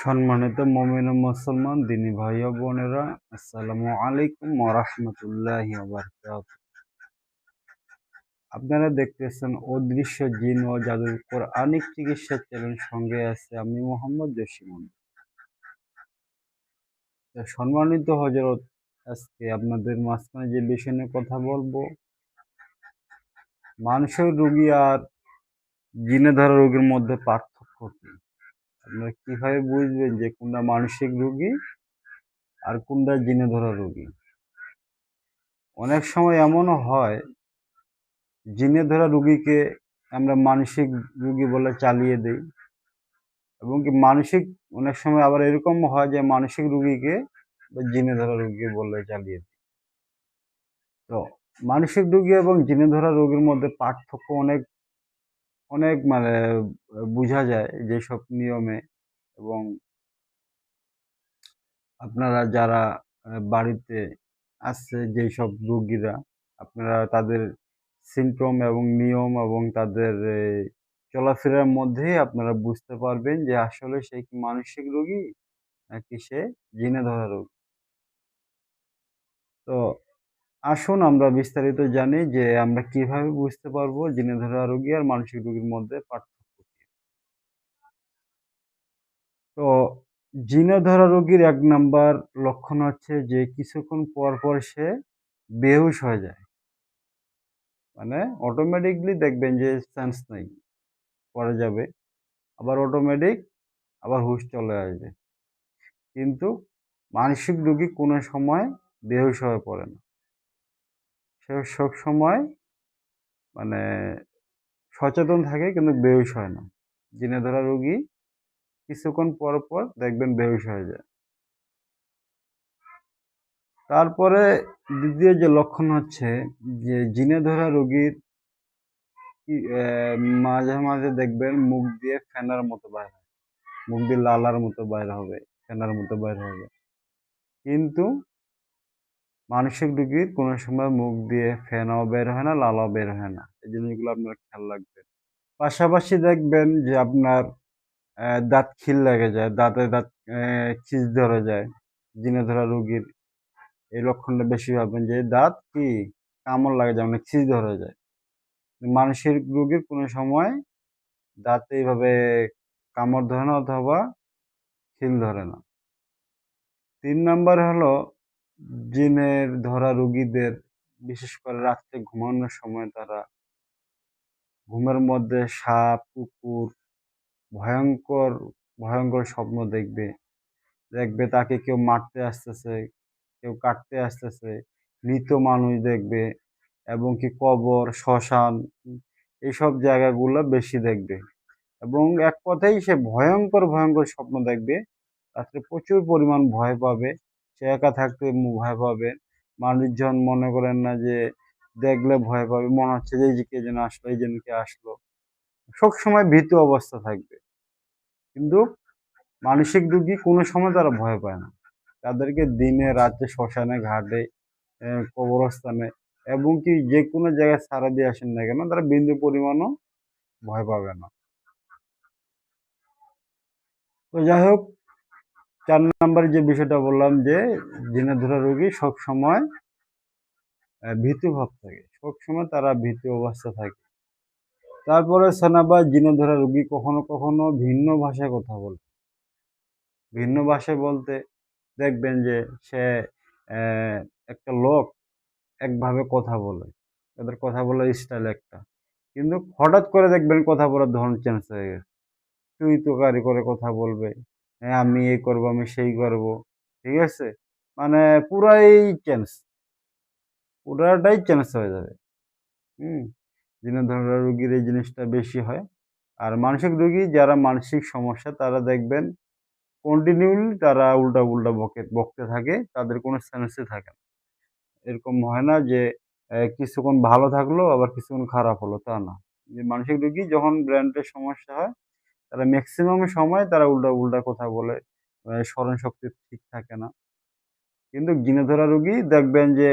সম্মানিত মমিন মুসলমান দিনী ভাই বোনেরা, আসসালামু আলাইকুম ওরহমতুল্লাহি আপনারা দেখতেছেন অদৃশ্য জিন ও জাদুর কোরআনিক চিকিৎসা চ্যানেল, সঙ্গে আছে আমি মোহাম্মদ জসিমন সম্মানিত হজরত আজকে আপনাদের মাঝখানে যে বিষয় নিয়ে কথা বলব, মানুষের রুগী আর জিনে ধরা রোগীর মধ্যে পার্থক্য কি? আপনারা কীভাবে বুঝবেন যে কোনটা মানসিক রোগী আর কোনটা জিনে ধরা রোগী? অনেক সময় এমনও হয়, জিনে ধরা রুগীকে আমরা মানসিক রুগী বলে চালিয়ে দিই এবং কি মানসিক, অনেক সময় আবার এরকম হয় যে মানসিক রুগীকে জিনে ধরা রুগী বলে চালিয়ে দিই। তো মানসিক রুগী এবং জিনে ধরা রোগীর মধ্যে পার্থক্য অনেক অনেক মানে বোঝা যায় যেসব নিয়মে এবং আপনারা যারা বাড়িতে আসছে যেই সব রুগীরা, আপনারা তাদের সিমটম এবং নিয়ম এবং তাদের চলাফেরার মধ্যেই আপনারা বুঝতে পারবেন যে আসলে সে কি মানসিক রোগী, নাকি সে জিনে ধরা রোগী। তো আসুন আমরা বিস্তারিত জানি যে আমরা কীভাবে বুঝতে পারব জিনে ধরা রোগী আর মানসিক রোগীর মধ্যে পার্থক্য তো জিনে ধরা রোগীর এক নাম্বার লক্ষণ হচ্ছে যে কিছুক্ষণ পর পর সে বেহুশ হয়ে যায়। মানে অটোমেটিকলি দেখবেন যে চান্স নেই, পরে যাবে। আবার অটোমেটিক আবার হুশ চলে আসবে। কিন্তু মানসিক রোগী কোনো সময় বেহুশ হয়ে পড়ে না। সে সব সময় মানে সচেতন থাকে কিন্তু বেহুশ হয় না। জিনে ধরা রোগী কিছুক্ষণ পর পর দেখবেন বেহুশ হয়ে যায়। তারপরে দ্বিতীয় যে লক্ষণ হচ্ছে যে জিনে ধরা রোগীর মাঝে মাঝে দেখবেন মুখ দিয়ে ফেনার মতো বাইর হয়। মুখ দিয়ে লালার মতো বাইর হবে, ফেনার মতো বাইর হবে। কিন্তু মানসিক রোগীর কোনো সময় মুখ দিয়ে ফেনাও বের হয় না, লালাও বের হয় না। এই জিনিসগুলো আপনার খেয়াল রাখবেন। পাশাপাশি দেখবেন যে আপনার দাঁত খিল লেগে যায়, দাঁতে দাঁত খিচ ধরে যায়, জিনে ধরা রোগীর। এই লক্ষণটা বেশি ভাববেন যে, দাঁত কি? কামড় লাগে যায় মানে খিচ ধরে যায়। মানসিক রোগীর কোনো সময় দাঁতে এইভাবে কামড় ধরে না অথবা খিল ধরে না। তিন নাম্বার হলো জিনের ধরা রোগীদের, বিশেষ করে রাত্রে ঘুমানোর সময় তারা ঘুমের মধ্যে সাপ, কুকুর ভয়ঙ্কর ভয়ঙ্কর স্বপ্ন দেখবে। দেখবে তাকে কেউ মারতে আসতেছে, কেউ কাটতে আসতেছে, মৃত মানুষ দেখবে এবং কি কবর, শ্মশান, এইসব জায়গাগুলো বেশি দেখবে। এবং এক কথাই সে ভয়ঙ্কর ভয়ঙ্কর স্বপ্ন দেখবে, রাত্রে প্রচুর পরিমাণ ভয় পাবে। সে একা থাকতে ভয় পাবে। মানুষজন মনে করেন না যে, দেখলে ভয় পাবে, মনে হচ্ছে যে, এই কে যেন আসলো, এই যেন কে আসলো। সবসময় ভীত অবস্থা থাকবে। কিন্তু মানসিক রুগী কোনো সময় তারা ভয় পায় না। তাদেরকে দিনে, রাতে, শ্মশানে, ঘাটে কবরস্থানে এবং কি যে কোনো জায়গায় সারা দিয়ে আসেন না কেন, তারা বিন্দু পরিমাণও ভয় পাবে না। তো যাই হোক চার নম্বরে যে বিষয়টা বললাম যে জিনেধরা রোগী সব সময় ভীতু ভাব থাকে। সব সময় তারা ভীতু অবস্থা থাকে। তারপরে সেনাবা জিনেধরা রোগী কখনো কখনো ভিন্ন ভাষায় কথা বলে। ভিন্ন ভাষায় বলতে দেখবেন যে সে একটা লোক একভাবে কথা বলে। তাদের কথা বলার স্টাইল একটা। কিন্তু হঠাৎ করে দেখবেন কথা বলার ধরন চেঞ্জ হয়ে গেছে। তুই তোকারি করে কথা বলবে। হ্যাঁ আমি এই করব, আমি সেই করব। ঠিক আছে? মানে পুরাই চেঞ্জ পুরাটাই চেঞ্জ হয়ে যাবে। হুম? ধরনের রুগীর এই জিনিসটা বেশি হয়। আর মানসিক রুগী যারা মানসিক সমস্যা, তারা দেখবেন কন্টিনিউলি তারা উল্টা উল্টা বকে, বকতে থাকে। তাদের কোনো সেন্সই থাকে না। এরকম হয় না যে কিছুক্ষণ ভালো থাকল, আবার কিছুক্ষণ খারাপ হলো, তা না। যে মানসিক রুগী যখন ব্র্যান্ডের সমস্যা হয় তারা ম্যাক্সিমাম সময় তারা উল্টা উল্টা কথা বলে। স্মরণ শক্তি ঠিক থাকে না। কিন্তু গিনে ধরা রুগী দেখবেন যে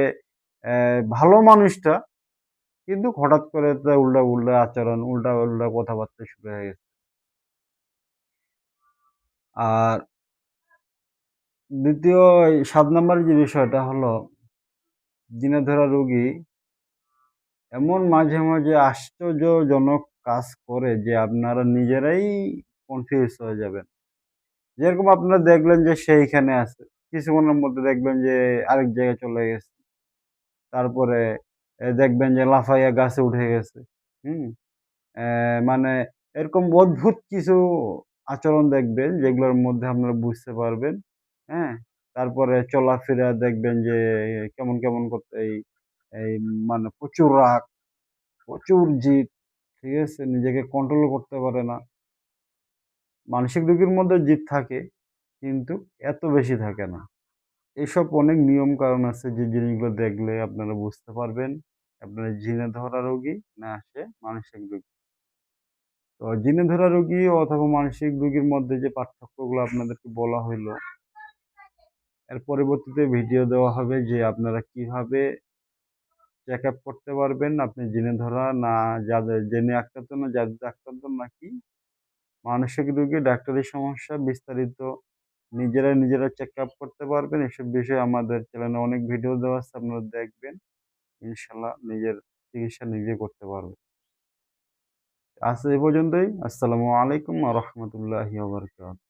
ভালো মানুষটা, কিন্তু হঠাৎ করে তার উল্টা উল্টা আচরণ, উল্টা উল্টা কথাবার্তা শুরু হয়ে গেছে। আর দ্বিতীয় সাত নাম্বার যে বিষয়টা হলো জিনে ধরা রুগী এমন মাঝে মাঝে আশ্চর্যজনক কাজ করে যে আপনারা নিজেরাই কনফিউজ হয়ে যাবেন। যেরকম আপনারা দেখলেন যে সেইখানে আছে, কিছুক্ষণের মধ্যে দেখবেন যে আরেক জায়গায় চলে গেছে। তারপরে দেখবেন যে লাফাইয়া গাছে উঠে গেছে, হুম? মানে এরকম অদ্ভুত কিছু আচরণ দেখবেন যেগুলোর মধ্যে আপনারা বুঝতে পারবেন হ্যাঁ? তারপরে চলাফেরা দেখবেন যে কেমন কেমন করতে এই মানে প্রচুর রাগ, প্রচুর জিদ ঠিক আছে? নিজেকে কন্ট্রোল করতে পারে না। মানসিক রোগীর মধ্যে জিদ থাকে, কিন্তু এত বেশি থাকে না। এসব অনেক নিয়ম কারণ আছে যে জিনিসগুলো দেখলে আপনারা বুঝতে পারবেন। আপনার জিনে ধরা রোগী না সে মানসিক রোগী। তো জিনে ধরা রোগী অথবা মানসিক রোগীর মধ্যে যে পার্থক্যগুলো আপনাদেরকে বলা হইল, এর পরবর্তীতে ভিডিও দেওয়া হবে যে আপনারা কীভাবে চেক আপ করতে পারবেন। আপনি জেনে ধরা না, যাদের জেনে আক্রান্ত না, যাদের আক্রান্ত নাকি মানসিক রোগী ডাক্তারি সমস্যা, বিস্তারিত নিজেরা নিজেরা চেক আপ করতে পারবেন। এসব বিষয়ে আমাদের চ্যানেলে অনেক ভিডিও দেওয়া আছে, আপনারা দেখবেন। ইনশাল্লাহ নিজের চিকিৎসা নিজে করতে পারবেন। আজ এই পর্যন্তই। আসসালামু আলাইকুম রহমতুল্লাহি